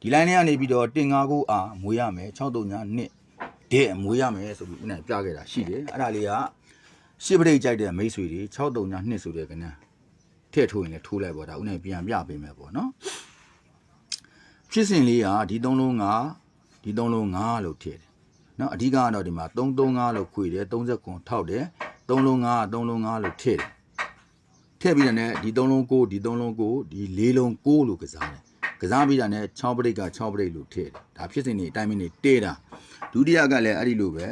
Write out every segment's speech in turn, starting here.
ဒီ line လေးကနေပြီးတော့တင်ငါကိုအာမွေးရမယ်639နှစ်တဲ့မွေးရမယ်ဆိုပြီးဦးနိုင်ပြခဲ့တာရှိတယ်အဲ့ဒါလေးကရှစ်ပရိတ်ကြိုက်တဲ့မိတ်ဆွေတွေ639နှစ်ဆိုတဲ့ကနန်းထည့်ထိုးရင်လည်းထိုးလိုက်ပေါ့ဒါဦးနိုင်ပြန်ပြပေးမယ်ပေါ့နော်ဖြစ်စဉ်လေးကဒီသုံးလုံးကဒီသုံးလုံး5လို့ထည့်တယ်နော်အဓိကကတော့ဒီမှာ335လို့ခွေတယ်39ထောက်တယ်3လုံး5 3လုံး5လို့ထည့်တယ်ထည့်ပြီးတာနဲ့ဒီသုံးလုံးကိုဒီသုံးလုံးကိုဒီလေးလုံးကိုလို့ကစားတယ် ကစားပြီးတာနဲ့6ပရိတ်က6ပရိတ်လို့ထည့်တယ်ဒါဖြစ်စဉ်နေအတိုင်းမင်းနေတေးတာဒုတိယကလည်းအဲ့ဒီလိုပဲ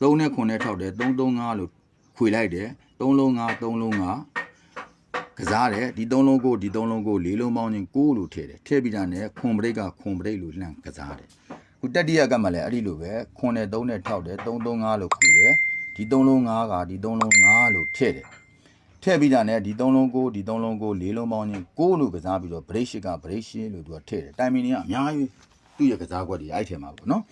3နဲ့9နဲ့ထောက်တယ်335လို့ခွေလိုက်တယ်3လုံး5 3လုံး5ကစားတယ်ဒီသုံးလုံးကိုဒီသုံးလုံးကိုလေးလုံးပေါင်းချင်းကိုလို့ထည့်တယ်ထည့်ပြီးတာနဲ့ခွန်ပရိတ်ကခွန်ပရိတ်လို့လှမ်းကစားတယ်ခုတတိယကမှလည်းအဲ့ဒီလိုပဲခွန်နဲ့3နဲ့ထောက်တယ်335လို့ခွေတယ်ဒီသုံးလုံး5ကဒီသုံးလုံး5လို့ထည့်တယ် ထည့်ပြီးတာနဲ့ဒီသုံးလုံးကိုဒီသုံးလုံးကိုလေးလုံးပေါင်းချင်းကိုလို့ကစားပြီးတော့ break ရှစ်က break ရှစ်လို့သူကထည့်တယ်တိုင်မင်တွေကအများကြီးသူ့ရဲ့ကစားကွက်တွေအဲ့ထဲမှာပေါ့နော်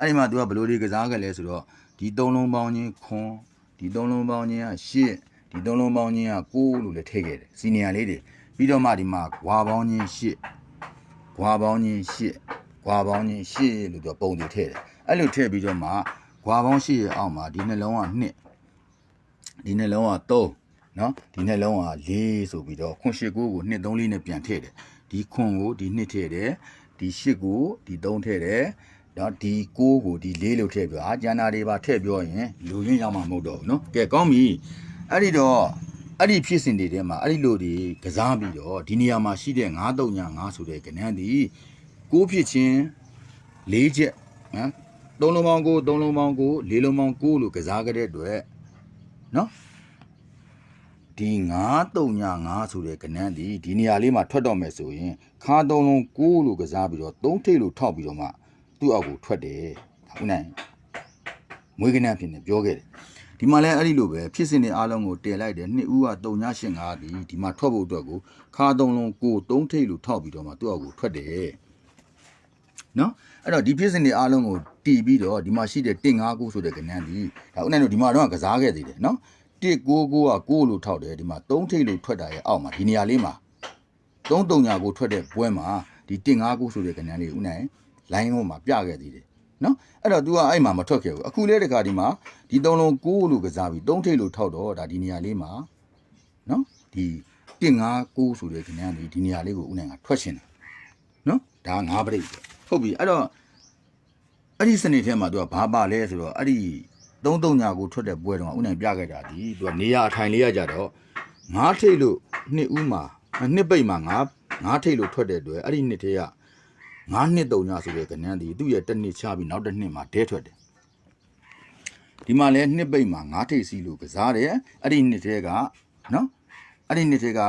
အဲ့ဒီမှာသူကဘယ်လိုတွေကစားခဲ့လဲဆိုတော့ဒီသုံးလုံးပေါင်းချင်းခွန်ဒီသုံးလုံးပေါင်းချင်းကရှစ်ဒီသုံးလုံးပေါင်းချင်းကကိုလို့လည်းထည့်ခဲ့တယ်စီနီယာလေးတွေပြီးတော့မှဒီမှာဂွာပေါင်းချင်းရှစ်ဂွာပေါင်းချင်းရှစ်ဂွာပေါင်းချင်းရှစ်လို့သူကပုံတွေထည့်တယ်အဲ့လိုထည့်ပြီးတော့မှဂွာပေါင်းရှစ်ရဲ့အောက်မှာဒီနှလုံးက2ဒီနှလုံးက3 နော်ဒီနှက်လုံးဟာ၄ဆိုပြီးတော့ခွန်၈ကိုကိုနှစ်၃လေးနဲ့ပြန်ထည့်တယ်ဒီခွန်ကိုဒီနှစ်ထည့်တယ်ဒီ၈ကိုဒီ၃ထည့်တယ်နော်ဒီကိုကိုဒီလေးလို့ထည့်ပြောအာကျန်တာတွေပါထည့်ပြောရင်လူရင်းရောက်မှာမဟုတ်တော့ဘူးနော်ကဲကောင်းပြီအဲ့ဒီတော့အဲ့ဒီဖြစ်စဉ်တွေထဲမှာအဲ့ဒီလိုတွေကစားပြီးတော့ဒီနေရာမှာရှိတဲ့939 9ဆိုတဲ့ကဏ္ဍဒီကိုဖြစ်ချင်း၄ချက်နော်၃လုံးပေါင်းကို၃လုံးပေါင်းကို၄လုံးပေါင်းကိုလို့ကစားကြတဲ့အတွက်နော် ဒီ935ဆိုတဲ့ကဏ္ဍဒီဒီနေရာလေးမှာထွက်တော့မယ်ဆိုရင်ခါသုံးလုံး6လို့ကစားပြီးတော့3ထိပ်လို့ထောက်ပြီးတော့မှသူ့အောက်ကိုထွက်တယ်ဒါဦးနိုင်မွေးကဏ္ဍဖြစ်နေပြောခဲ့တယ်ဒီမှာလည်းအဲ့ဒီလိုပဲဖြစ်စဉ်တွေအားလုံးကိုတည်လိုက်တယ်နှစ်ဦးက3985ဒီဒီမှာထွက်ဖို့အတွက်ကိုခါသုံးလုံး6 3ထိပ်လို့ထောက်ပြီးတော့မှသူ့အောက်ကိုထွက်တယ်နော်အဲ့တော့ဒီဖြစ်စဉ်တွေအားလုံးကိုတီးပြီးတော့ဒီမှာရှိတဲ့159ဆိုတဲ့ကဏ္ဍဒီဒါဦးနိုင်တို့ဒီမှာတော့ကစားခဲ့သေးတယ်နော် 199က6လို့ထောက်တယ်ဒီမှာ3ထိပ်လို့ထွက်တာရဲ့အောက်မှာဒီနေရာလေးမှာ339ကိုထွက်တဲ့ပွဲမှာဒီ159ဆိုတဲ့ကဏ္ဍလေးဦးနိုင် line ဟိုမှာပြခဲ့သေးတယ်နော်အဲ့တော့ तू ကအဲ့မှာမထွက်ခဲ့ဘူးအခုလေတခါဒီမှာဒီ3လုံး6လို့ကစားပြီး3ထိပ်လို့ထောက်တော့ဒါဒီနေရာလေးမှာနော်ဒီ159ဆိုတဲ့ကဏ္ဍလေးဒီနေရာလေးကိုဦးနိုင်ကထွက်ရှင်တယ်နော်ဒါ9ပရိတ်ပဲဟုတ်ပြီအဲ့တော့အဲ့ဒီစနေထဲမှာသူကဘာပါလဲဆိုတော့အဲ့ဒီ 33ညာကိုထွက်တဲ့ပွဲတုန်းကဥနိုင်ပြခဲ့တာဒီသူကနေရအထိုင်လေးရကြတော့ငါးထိတ်လို့နှစ်ဦးမှာနှစ်ပိတ်မှာငါးငါးထိတ်လို့ထွက်တဲ့အတွက်အဲ့ဒီနှစ်ထဲကငါးနှစ်3ညာဆိုတဲ့ကဏ္ဍဒီသူ့ရဲ့တစ်နှစ်ချပြီးနောက်တစ်နှစ်မှာဒဲထွက်တယ်ဒီမှာလဲနှစ်ပိတ်မှာငါးထိတ်စီလို့ကစားတယ်အဲ့ဒီနှစ်ထဲကနော်အဲ့ဒီနှစ်ထဲက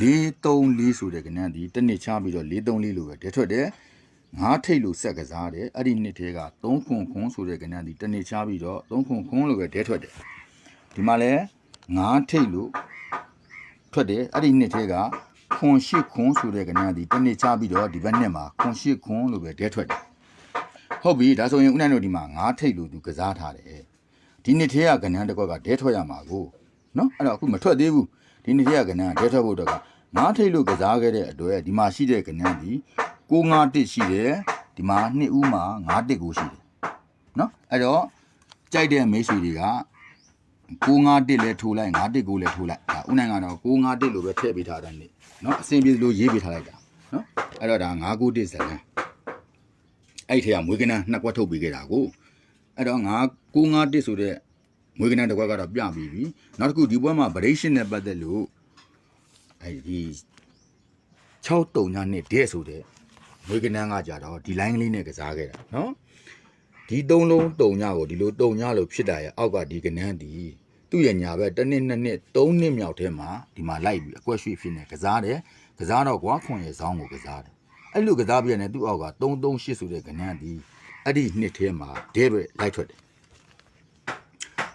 434ဆိုတဲ့ကဏ္ဍဒီတစ်နှစ်ချပြီးတော့434လို့ပဲဒဲထွက်တယ် ငါးထိတ်လို့ဆက်ကစားတယ်အဲ့ဒီနှစ်ထဲက3ခွန်ခွန်ဆိုတဲ့ကဏ္ဍဒီတနေ့ချပြီးတော့3ခွန်ခွန်လို့ပဲဒဲထွက်တယ်ဒီမှာလဲငါးထိတ်လို့ထွက်တယ်အဲ့ဒီနှစ်ထဲကခွန်ရှိခွန်ဆိုတဲ့ကဏ္ဍဒီတနေ့ချပြီးတော့ဒီဘက်နှစ်မှာခွန်ရှိခွန်လို့ပဲဒဲထွက်တယ်ဟုတ်ပြီဒါဆိုရင်ဦးနိုင်တို့ဒီမှာငါးထိတ်လို့သူကစားထားတယ်ဒီနှစ်ထဲကကဏ္ဍတစ်ခွက်ကဒဲထွက်ရမှာကိုနော်အဲ့တော့အခုမထွက်သေးဘူးဒီနှစ်ထဲကကဏ္ဍဒဲထွက်ဖို့အတွက်ကငါးထိတ်လို့ကစားခဲ့တဲ့အတွက်ဒီမှာရှိတဲ့ကဏ္ဍဒီ 651ရှိတယ်ဒီမှာနှစ်ဦးမှာ51ကိုရှိတယ်เนาะအဲ့တော့ကြိုက်တဲ့မိတ်ဆွေတွေက651လဲထိုးလိုက်51ကိုလဲထိုးလိုက်ဒါဦးနိုင်ကတော့651လို့ပဲထည့်ပေးထားတယ်နေเนาะအစင်ပြေလို့ရေးပေးထားလိုက်တာเนาะအဲ့တော့ဒါ991ဇလန်အဲ့ဒီထဲကမွေးကနန်းနှစ်ကွက်ထုတ်ပေးခဲ့တာကိုအဲ့တော့991ဆိုတဲ့မွေးကနန်းတစ်ကွက်ကတော့ပြပြီးပြီနောက်တစ်ခုဒီဘွဲမှာ variation နဲ့ပတ်သက်လို့အဲ့ဒီ6တုံညနဲ့ဒဲဆိုတဲ့ မွေးကနန်းကကြတော့ဒီ line ကလေးနဲ့ကစားခဲ့တာနော်ဒီသုံးလုံးတုံညကိုဒီလိုတုံညလို့ဖြစ်တာရဲ့အောက်ကဒီကနန်းဒီသူ့ရဲ့ညာဘက်တစ်နှစ်နှစ်နှစ်သုံးနှစ်မြောက်ထဲမှာဒီမှာလိုက်ပြီးအကွက်ရွှေ့ဖြစ်နေကစားတယ်ကစားတော့ကွာခွန်ရဲ့ဇောင်းကိုကစားတယ်အဲ့လိုကစားပြရတဲ့သူ့အောက်က338ဆိုတဲ့ကနန်းဒီအဲ့ဒီနှစ်ထဲမှာဒဲပဲလိုက်ထွက်တယ်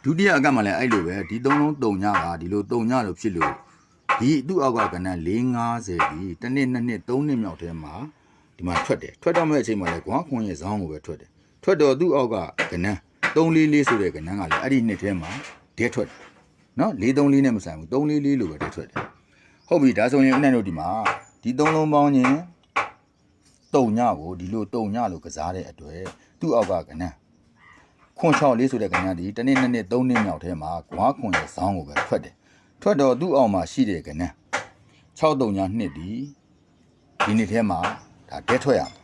ဒုတိယအကမှလည်းအဲ့လိုပဲဒီသုံးလုံးတုံညကဒီလိုတုံညလို့ဖြစ်လို့ဒီသူ့အောက်ကကနန်း450ဒီတစ်နှစ်နှစ်နှစ်သုံးနှစ်မြောက်ထဲမှာ ဒီမှာထွက်တယ်ထွက်တော့မဲ့အချိန်မှာလည်းကွာခွန်ရဲ့ဇောင်းကိုပဲထွက်တယ်ထွက်တော့သူ့အောက်ကကနန်း344ဆိုတဲ့ကနန်းကလည်းအဲ့ဒီနှစ်ထဲမှာဒဲထွက်တယ်နော်434နဲ့မဆိုင်ဘူး344လို့ပဲဒဲထွက်တယ်ဟုတ်ပြီဒါဆိုရင်အနက်တို့ဒီမှာဒီ3လုံးပေါင်းချင်းတုံညကိုဒီလိုတုံညလို့ကစားတဲ့အတွက်သူ့အောက်ကကနန်းခွန်6လေးဆိုတဲ့ကနန်းဒီတစ်နေ့နှစ်နှစ်သုံးနှစ်မြောက်ထဲမှာဂွားခွန်ရဲ့ဇောင်းကိုပဲထွက်တယ်ထွက်တော့သူ့အောက်မှာရှိတဲ့ကနန်း6တုံညနှစ်ဒီဒီနေ့ထဲမှာ ဒါတဲထွက်ရမယ်